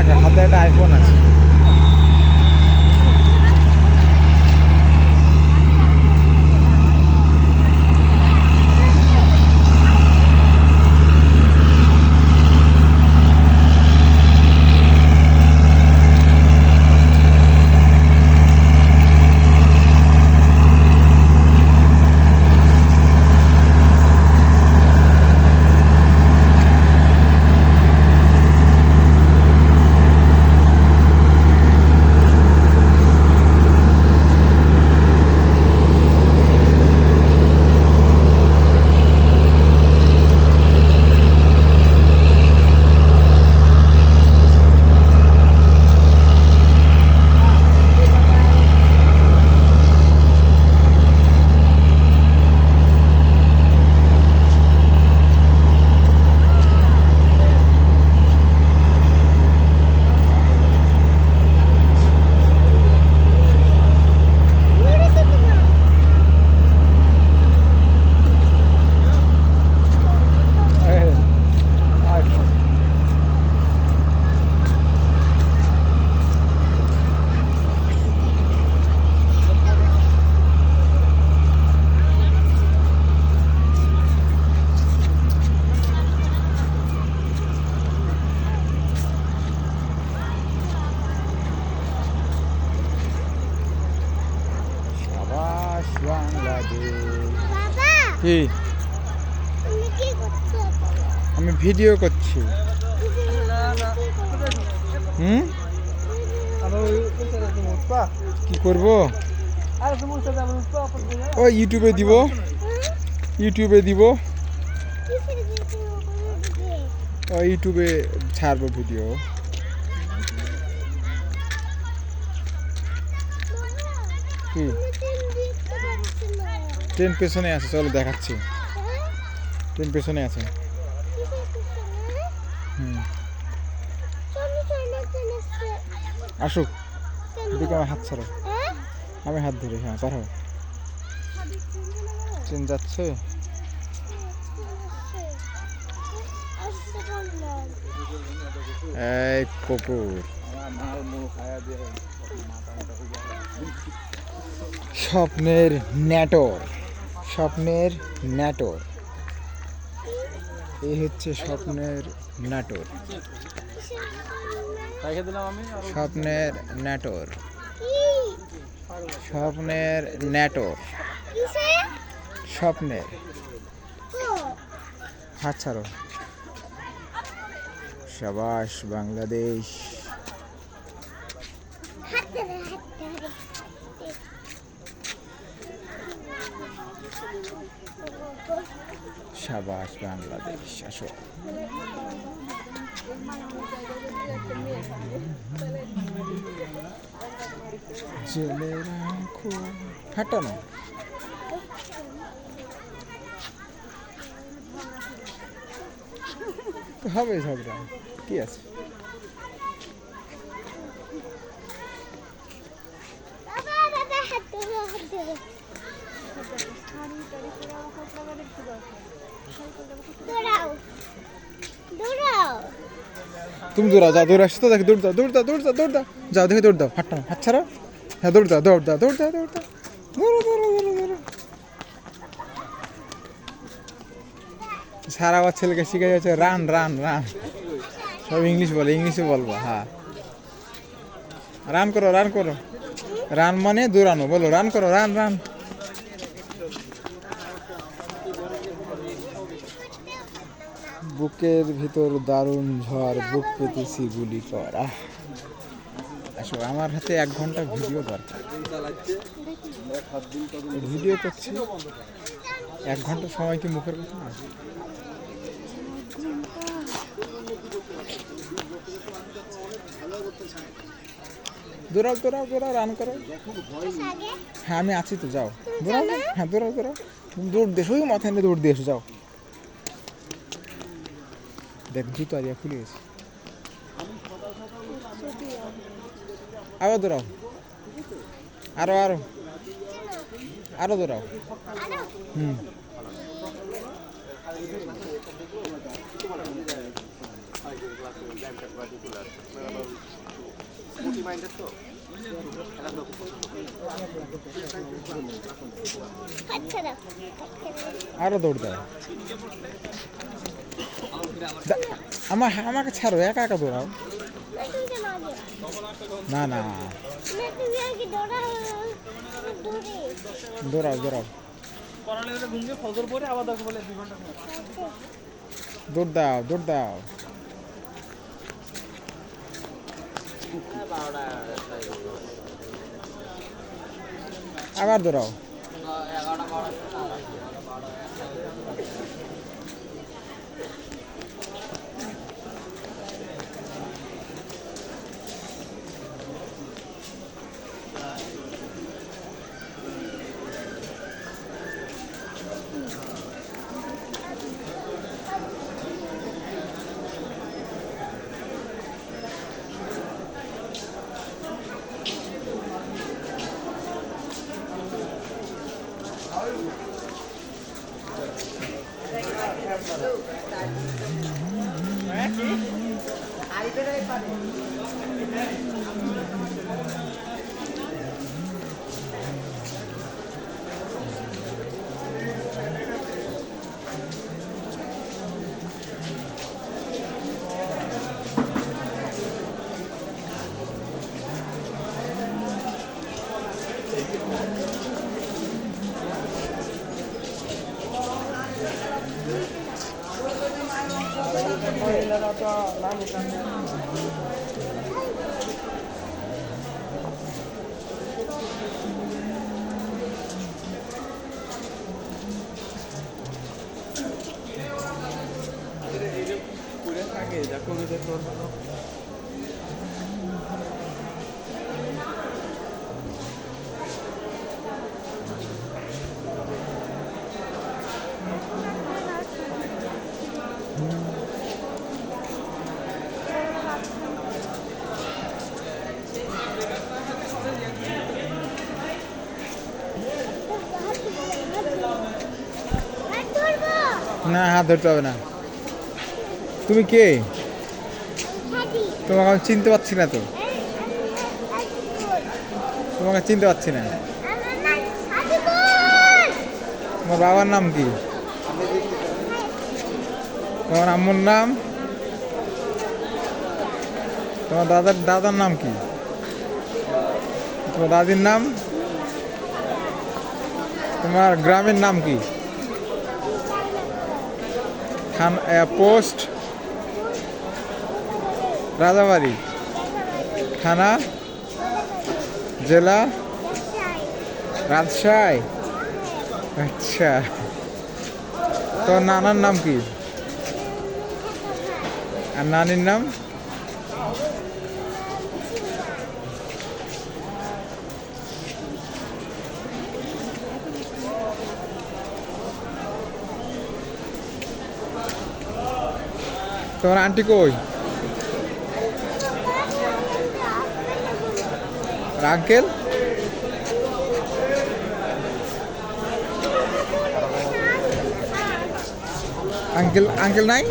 টাকা হাতে একটা আইফোন আছে এই, আইফোন সাবাস বাংলাদেশ বাবা কি? আমি ভিডিও করছি। হুম? কি করব? ও ইউটিউবে দিব। ইউটিউবে দিব। ও ইউটিউবে ছাড়বো ভিডিও। কি তুমি দেখতে পাচ্ছি না ট্রেন পেছনে আছে, চলো দেখাচ্ছি? ট্রেন পেছনে আছে হুম। আসুক। এদিকে আমার হাত ছাড়ো? আমি হাত ধরি হ্যাঁ পাঠাও ট্রেন যাচ্ছে এই কুকুর স্বপ্নের নেটর স্বপ্নের নেটর এই হচ্ছে স্বপ্নের নাটর স্বপ্নের নাটর কি? স্বপ্নের কিসে? স্বপ্নের? হাত ছাড়ো সাবাস, বাংলাদেশ হাত ধরে, হাত ধরে। সাবাস বাংলাদেশ আসো। জেলে রাখো। ফাটানো। তো হবে ঝগড়া কি আছে? বাবা, বাবা, তুমি দৌড়াও। যাও দৌড়ে আসছো দেখে, দৌড় দাও দৌড় দাও দৌড় দাও দৌড় দাও। যাও, দেখে, দৌড় দাও। ফাটানো হাত ছাড়া হ্যাঁ দৌড় দাও দৌড় দাও দৌড় দাও দৌড় দাও। দৌড়ো দৌড়ো দৌড়ো দৌড়ো সারা আমার ছেলেকে শিখে যাচ্ছে, রান রান রান। সব ইংলিশ বলে, ইংলিশে বলব হ্যাঁ। রান করো রান করো। রান মানে দৌড়ানো, বলো, রান করো, রান রান। বুকের ভিতর দারুণ ঝড় বুক পেতেছি গুলি কর আহ। আসো আমার হাতে এক ঘণ্টা ভিডিও দরকার। ভিডিও করছি। এক ঘণ্টা সময় কি মুখের কথা না? দৌড়াও দৌড়াও দৌড়াও রান করো। হ্যাঁ আমি আছি তো যাও। দৌড়াও হ্যাঁ দৌড়াও দৌড়াও। দৌড় দিয়ে শুধু মাথায় নিয়ে দৌড় দিয়ে এসো যাও। দেখ, জুতো আরিয়া খুলে গেছে। আবার দৌড়াও। আরও আরও। আরও দৌড়াও। হুম। আরও দৌড় দাও। আমার আমাকে ছাড়ো একা একা দৌড়াও। না, না। দৌড়াও দৌড়াও। দৌড় দাও দৌড় দাও। আবার দৌড়াও। করে 来五三三。Gracias. না, হাত ধরতে হবে না। তুমি কে? তোমাকে আমি চিনতে পারছি না তো। তোমাকে চিনতে পারছি না। তোমার বাবার নাম কি? তোমার আম্মুর নাম? তোমার দাদার দাদার নাম কি? তোমার দাদির নাম? তোমার গ্রামের নাম কি? পোস্ট রাজাবাড়ি। থানা? জেলা? রাজশাহী। আচ্ছা। তো নানার নাম কি? আর নানির নাম? তোমার আন্টি কই? আঙ্কেল আঙ্কেল আঙ্কেল নাই?